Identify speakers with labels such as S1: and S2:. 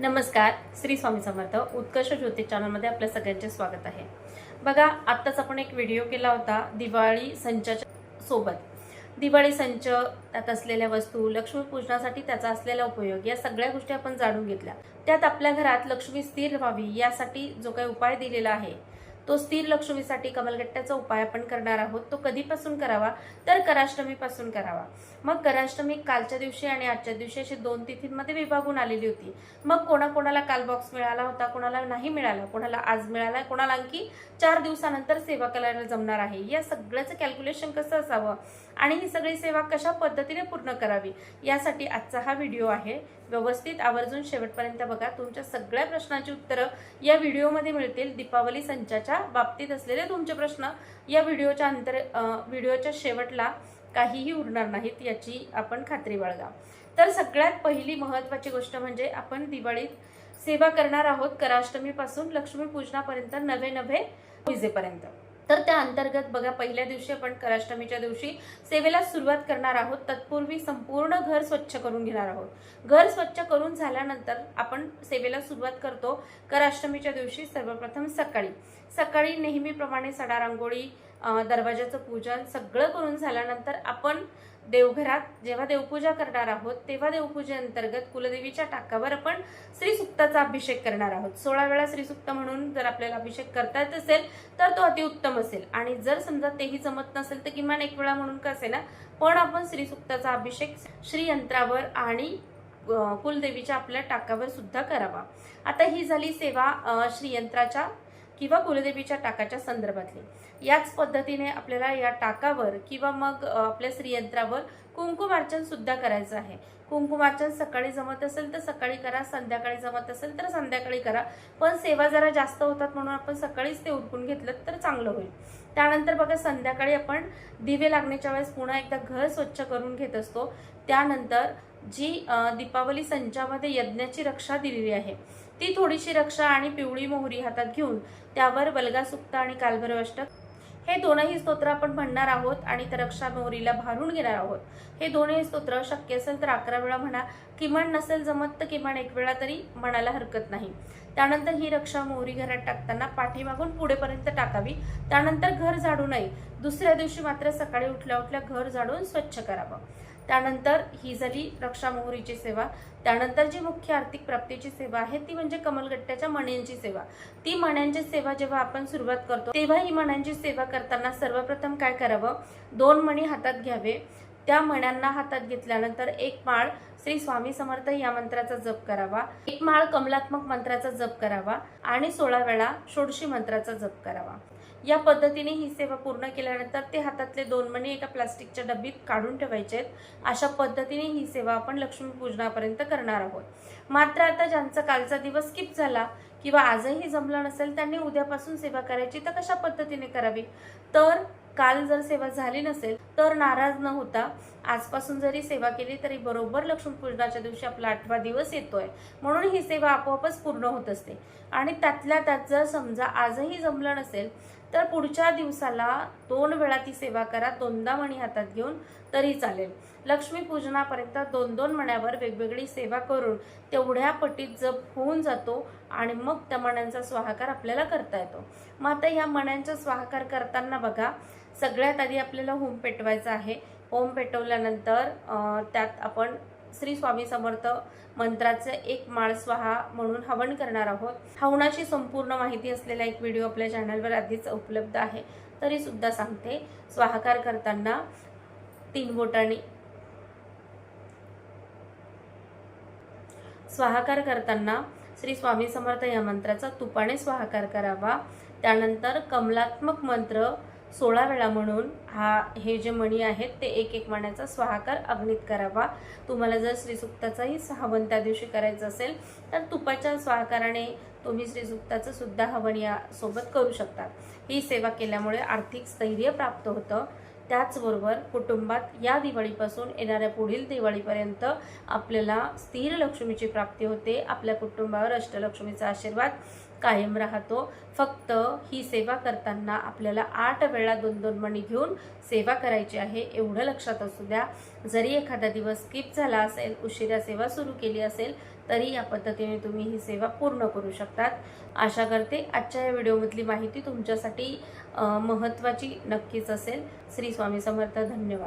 S1: नमस्कार श्री स्वामी समर्थ. उत्कर्ष ज्योतिष चॅनलमध्ये आपल्या सगळ्यांचे स्वागत आहे. बघा आत्ताच आपण एक व्हिडिओ केला होता दिवाळी संचाच्या सोबत. दिवाळी संच त्यात असलेल्या वस्तू लक्ष्मी पूजनासाठी त्याचा असलेला उपयोग या सगळ्या गोष्टी आपण जाणून घेतल्या. त्यात आपल्या घरात लक्ष्मी स्थिर व्हावी यासाठी जो काही उपाय दिलेला आहे तो स्थिर लक्ष्मीसाठी कमलगट्ट्याचा उपाय आपण करणार आहोत. तो कधीपासून करावा? तर कराष्टमीपासून करावा. मग कराष्टमी कालच्या दिवशी आणि आजच्या दिवशी अशी दोन तिथींमध्ये विभागून आलेली होती. मग कोणाकोणाला काल बॉक्स मिळाला होता कोणाला नाही मिळाला कोणाला आज मिळाला कोणाला आणखी चार दिवसानंतर सेवा करायला जमणार आहे? या सगळ्याचं कॅल्क्युलेशन कसं असावं? आणि ही सगळी सेवा कशा पद्धतीने पूर्ण करावी? यासाठी आजचा हा व्हिडिओ आहे. व्यवस्थित आवर्जून शेवटपर्यंत बघा. तुमच्या सगळ्या प्रश्नांची उत्तरं या व्हिडिओमध्ये मिळतील. दीपावली संचाच्या बाबतीत असलेले तुमचे प्रश्न या व्हिडिओच्या अंतर व्हिडिओच्या शेवटला काहीही उरणार नाहीत याची आपण खात्री बाळगा. तर सगळ्यात पहिली महत्त्वाची गोष्ट म्हणजे आपण दिवाळीत सेवा करणार आहोत. कराष्टमीपासून लक्ष्मीपूजनापर्यंत नवे नवे विजेपर्यंत. तर त्या अंतर्गत बघा पहिल्या दिवशी आपण कराष्टमीच्या दिवशी सेवेला सुरुवात करणार आहोत. तत्पूर्वी संपूर्ण घर स्वच्छ करून घेणार आहोत. घर स्वच्छ करून झाल्यानंतर आपण सेवेला सुरुवात करतो. कराष्टमीच्या दिवशी सर्वप्रथम सकाळी. सकाळी नेहमीप्रमाणे सडा रांगोळी दरवाजाचं पूजन सगळं करून झाल्यानंतर आपण देवघरात जेव्हा देवपूजा करणार आहोत तेव्हा देवपूजेअंतर्गत कुलदेवीच्या टाकावर आपण श्रीसुक्ताचा अभिषेक करणार आहोत. सोळा वेळा श्रीसुक्त म्हणून जर आपल्याला अभिषेक करता येत असेल तर तो अतिउत्तम असेल. आणि जर समजा तेही जमत नसेल तर किमान एक वेळा म्हणून का असेल ना पण आपण श्रीसुक्ताचा अभिषेक श्रीयंत्रावर आणि कुलदेवीच्या आपल्या टाकावर सुद्धा करावा. आता ही झाली सेवा श्रीयंत्राच्या किंवा कुलदेवीच्या टाकाच्या संदर्भातली. याच पद्धतीने आपल्याला या टाकावर किंवा मग आपल्या श्रीयंत्रावर कुंकुमार्चन सुद्धा करायचं आहे. कुंकुमार्चन सकाळी जमत असेल तर सकाळी करा संध्याकाळी जमत असेल तर संध्याकाळी करा. पण सेवा जरा जास्त होतात म्हणून आपण सकाळीच ते उरकून घेतलं तर चांगलं होईल. त्यानंतर बघा संध्याकाळी आपण दिवे लागण्याच्या वेळेस पुन्हा एकदा घर स्वच्छ करून घेत असतो. त्यानंतर जी दीपावली संचामध्ये यज्ञाची रक्षा दिलेली आहे ती थोडीशी रक्षा आणि पिवळी मोहरी हातात घेऊन त्यावर बलगासुक्त आणि कालभरवष्टक हे दोनही स्तोत्र आपण म्हणणार आहोत आणि त्या रक्षा मोहरीला भारून घेणार आहोत. हे दोनही स्तोत्र शक्य असेल तर अकरा वेळा म्हणा किमान नसेल जमत तर किमान एक वेळा तरी म्हणायला हरकत नाही. त्यानंतर ही रक्षा मोहरी घरात टाकताना पाठीमागून पुढेपर्यंत टाकावी. त्यानंतर घर झाडू नये. दुसऱ्या दिवशी मात्र सकाळी उठल्या उठल्या घर झाडून स्वच्छ करावं. त्यानंतर ही झाली रक्षा मोहरीची सेवा. त्यानंतर जी मुख्य आर्थिक प्राप्तीची सेवा आहे ती म्हणजे कमलगट्ट्याच्या मण्यांची सेवा. ती मण्यांची सेवा जेव्हा आपण सुरुवात करतो तेव्हा ही मण्यांची सेवा करताना सर्वप्रथम काय करावं? दोन मणी हातात घ्यावे. त्या मण्यांना हातात घेतल्यानंतर एक माळ श्री स्वामी समर्थ या मंत्राचा जप करावा एक माळ कमलात्मक मंत्राचा जप करावा आणि सोळा वेळा षोडशी मंत्राचा जप करावा. या पद्धतीने ही सेवा पूर्ण केल्यानंतर ते हातातले दोन मणी एका प्लास्टिकच्या डब्बीत काढून ठेवायचे आहेत. अशा पद्धतीने ही सेवा आपण लक्ष्मीपूजनापर्यंत करणार आहोत. मात्र आता ज्यांचा कालचा दिवस स्किप झाला किंवा आजही जमलं नसेल त्यांनी उद्यापासून सेवा करायची तर कशा पद्धतीने करावी? तर काल जर सेवा झाली नसेल तर नाराज न होता आजपासून जरी सेवा केली तरी बरोबर लक्ष्मीपूजनाच्या दिवशी आपला आठवा दिवस येतोय. म्हणून ही सेवा आपोआपच पूर्ण होत असते. आणि त्यातल्या त्यात जर समजा आजही जमलं नसेल तर पुढच्या दिवसाला दोन वेळा ती सेवा करा दोनदा मणी हातात घेऊन तरी चालेल. लक्ष्मीपूजनापर्यंत दोन दोन मण्यावर वेगवेगळी सेवा करून तेवढ्या पटीत जप होऊन जातो आणि मग त्या मण्यांचा स्वाहाकार आपल्याला करता येतो. मग आता ह्या मण्यांचा स्वाहाकार करताना बघा सगळ्यात आधी आपल्याला होम पेटवायचा आहे. होम पेटवल्यानंतर त्यात आपण श्री स्वामी समर्थ मंत्राचे एक माळ स्वाहा म्हणून हवन करणार आहोत. हवनाची संपूर्ण माहिती असलेला एक व्हिडिओ आपल्या चॅनलवर आधीच उपलब्ध आहे. तरी सुद्धा सांगते स्वाहाकार करताना तीन बोटांनी. स्वाहाकार करताना श्री स्वामी समर्थ या मंत्राचा तुपाने स्वाहाकार करावा. त्यानंतर कमलात्मक मंत्र सोळा वेळा म्हणून हा हे जे मणी आहेत ते एक एक मण्याचा स्वाहाकार अग्नीत करावा. तुम्हाला जर श्रीसुक्ताचाही हवन त्या दिवशी करायचं असेल तर तुपाच्या स्वाहाकाराने तुम्ही श्रीसुक्ताचं सुद्धा हवन या सोबत करू शकता. ही सेवा केल्यामुळे आर्थिक स्थैर्य प्राप्त होतं. त्याचबरोबर कुटुंबात या दिवाळीपासून येणाऱ्या पुढील दिवाळीपर्यंत आपल्याला स्थिर लक्ष्मीची प्राप्ती होते. आपल्या कुटुंबावर अष्टलक्ष्मीचा आशीर्वाद कायम राहतो. फक्त ही सेवा करताना आपल्याला आठ वेळा दोन दोन मणी घेऊन सेवा करायची आहे एवढं लक्षात असू द्या. जरी एखादा दिवस स्किप झाला असेल उशिरा सेवा सुरू केली असेल तरी या पद्धतीने तुम्ही ही सेवा पूर्ण करू शकतात. आशा करते आजच्या या व्हिडिओमधली माहिती तुमच्यासाठी महत्त्वाची नक्कीच असेल. श्री स्वामी समर्थ धन्यवाद.